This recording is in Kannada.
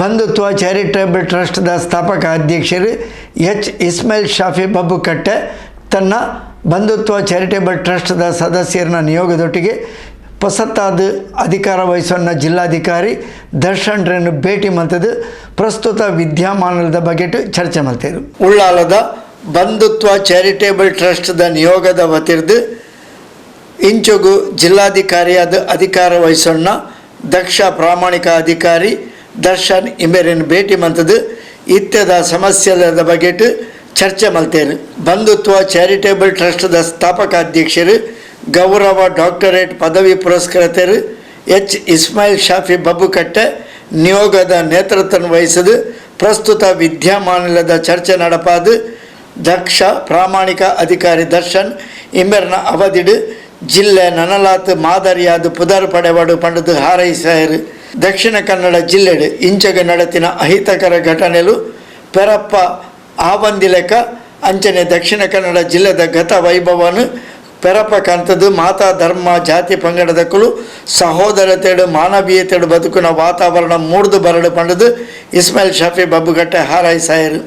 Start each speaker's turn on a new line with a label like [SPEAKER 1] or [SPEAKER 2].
[SPEAKER 1] ಬಂಧುತ್ವ, ಚಾರಿಟೇಬಲ್ ಟ್ರಸ್ಟ್ದ ಸ್ಥಾಪಕ ಅಧ್ಯಕ್ಷರು ಎಚ್. ಇಸ್ಮಾಯಿಲ್ ಶಾಫಿ ಬಬ್ಬುಕಟ್ಟೆ ತನ್ನ ಬಂಧುತ್ವ, ಚಾರಿಟೇಬಲ್ ಟ್ರಸ್ಟ್ದ ಸದಸ್ಯರನ್ನ ನಿಯೋಗದೊಟ್ಟಿಗೆ ಪ್ರಸತ್ತಾದ ಅಧಿಕಾರ ವಹಿಸೋನ್ನ ಜಿಲ್ಲಾಧಿಕಾರಿ ದರ್ಶನ್ರನ್ನು ಭೇಟಿ ಮಲ್ತದು ಪ್ರಸ್ತುತ ವಿದ್ಯಮಾನದ ಬಗ್ಗೆ ಚರ್ಚೆ ಮಾಡ್ತಿದ್ರು. ಉಳ್ಳಾಲದ ಬಂಧುತ್ವ, ಚಾರಿಟೇಬಲ್ ಟ್ರಸ್ಟ್ದ ನಿಯೋಗದ ವತಿರ್ದು ಇಂಚುಗು ಜಿಲ್ಲಾಧಿಕಾರಿಯಾದ ಅಧಿಕಾರ ವಹಿಸೋಣ ದಕ್ಷ ಪ್ರಾಮಾಣಿಕ ಅಧಿಕಾರಿ ದರ್ಶನ್ ಇಂಬೇರಿನ ಭೇಟಿ ಮಂತದು ಇತ್ಯದ ಸಮಸ್ಯೆದ ಬಗೆಟ್ ಚರ್ಚೆ ಮಲ್ತೇರು ಬಂಧುತ್ವ ಚಾರಿಟೇಬಲ್ ಟ್ರಸ್ಟ್ದ ಸ್ಥಾಪಕ ಅಧ್ಯಕ್ಷರು ಗೌರವ ಡಾಕ್ಟರೇಟ್ ಪದವಿ ಪುರಸ್ಕೃತರು ಎಚ್. ಇಸ್ಮಾಯಿಲ್ ಶಾಫಿ ಬಬ್ಬುಕಟ್ಟೆ ನಿಯೋಗದ ನೇತೃತ್ವ ವಹಿಸದು ಪ್ರಸ್ತುತ ವಿದ್ಯಮಾನದ ಚರ್ಚೆ ನಡಪಾದು ದಕ್ಷ ಪ್ರಾಮಾಣಿಕ ಅಧಿಕಾರಿ ದರ್ಶನ್ ಇಂಬೆರ್ನ ಅವಧಿಡು ಜಿಲ್ಲೆ ನನಲಾತ್ ಮಾದರಿಯಾದ ಪುದರ್ ಪಡೆವಾಡು ಪಂಡದು ಹಾರೈಸಾಯರು. ದಕ್ಷಿಣ ಕನ್ನಡ ಜಿಲ್ಲೆಡೆ ಇಂಚಗ ನಡತಿನ ಅಹಿತಕರ ಘಟನೆಲು ಪೆರಪ್ಪ ಆವಂದಿಲೆಕ ಅಂಚನೆ ದಕ್ಷಿಣ ಕನ್ನಡ ಜಿಲ್ಲೆದ ಗತ ವೈಭವನು ಪೆರಪ ಕಂತದು ಮಾತಾ ಧರ್ಮ ಜಾತಿ ಪಂಗಡದಕ್ಕಳು ಸಹೋದರತೆಡು ಮಾನವೀಯತೆಡು ಬದುಕಿನ ವಾತಾವರಣ ಮೂಡ್ದು ಬರಡು ಪಂಡದು ಇಸ್ಮಾಯಿಲ್ ಶಾಫಿ ಬಬ್ಬುಗಟ್ಟೆ ಹಾರೈಸಾಯರು